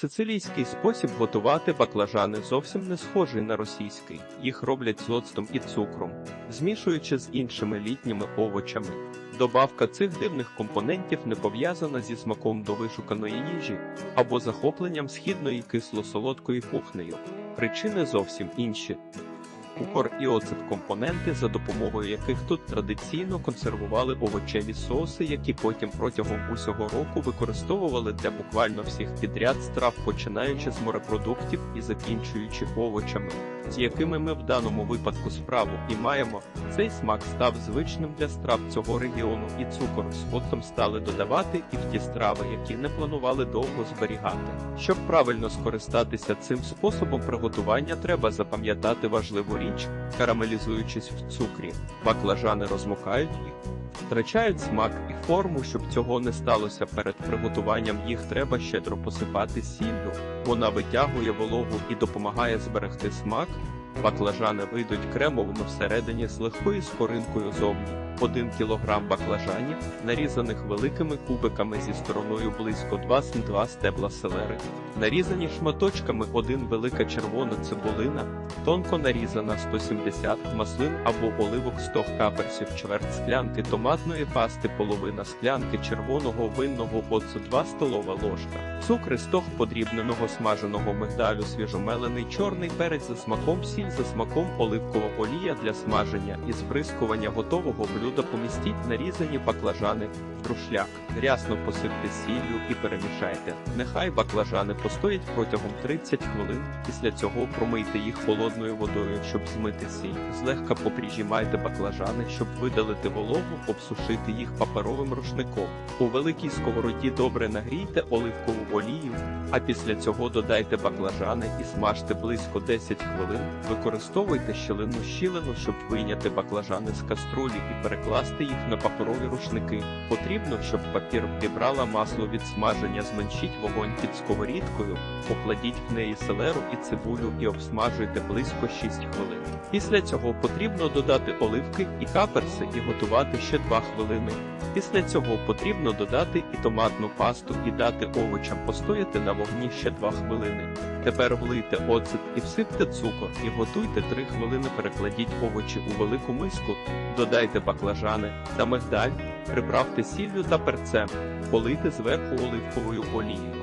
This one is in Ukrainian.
Сицилійський спосіб готувати баклажани зовсім не схожий на російський. Їх роблять з оцтом і цукром, змішуючи з іншими літніми овочами. Добавка цих дивних компонентів не пов'язана зі смаком до вишуканої їжі або захопленням східної кисло-солодкої кухнею. Причини зовсім інші. Цукор і оцет компоненти, за допомогою яких тут традиційно консервували овочеві соуси, які потім протягом усього року використовували для буквально всіх підряд страв, починаючи з морепродуктів і закінчуючи овочами, з якими ми в даному випадку справу і маємо. Цей смак став звичним для страв цього регіону, і цукор з оцтом стали додавати і в ті страви, які не планували довго зберігати. Щоб правильно скористатися цим способом приготування, треба запам'ятати важливу річ, карамелізуючись в цукрі, баклажани розмокають їх. Втрачають смак і форму, щоб цього не сталося перед приготуванням їх треба щедро посипати сіллю. Вона витягує вологу і допомагає зберегти смак. Баклажани вийдуть кремовими всередині з легкою скоринкою зовні. 1 кг баклажанів, нарізаних великими кубиками зі стороною близько 2 см 2 стебла селери, нарізані шматочками 1 велика червона цибулина, тонко нарізана 170 маслин або оливок 100 каперсів, чверть склянки томатної пасти, половина склянки червоного винного оцу 2 столова ложка, цукри 100 подрібненого смаженого мигдалю, свіжомелений чорний перець за смаком, сіль за смаком, оливкова олія для смаження і збризкування готового блюда помістіть нарізані баклажани в друшляк, рясно посипте сіллю і перемішайте. Нехай баклажани постоять протягом 30 хвилин. Після цього промийте їх холодною водою, щоб змити сіль. Злегка поприжімайте баклажани, щоб видалити вологу, обсушити їх паперовим рушником. У великій сковороді добре нагрійте оливкову олію, а після цього додайте баклажани і смажте близько 10 хвилин. Використовуйте щілину щілину, щоб вийняти баклажани з каструлі і перекласти їх на паперові рушники. Потрібно, щоб папір вібрала масло від смаження, зменшіть вогонь під сковорідкою, покладіть в неї селеру і цибулю і обсмажуйте близько 6 хвилин. Після цього потрібно додати оливки і каперси і готувати ще 2 хвилини. Після цього потрібно додати і томатну пасту і дати овочам постояти на вогні ще 2 хвилини. Тепер влийте оцет і всипте цукор і готуйте 3 хвилини. Перекладіть овочі у велику миску, додайте баклажани та мигдаль, приправте сіллю та перцем, полийте зверху оливковою олією.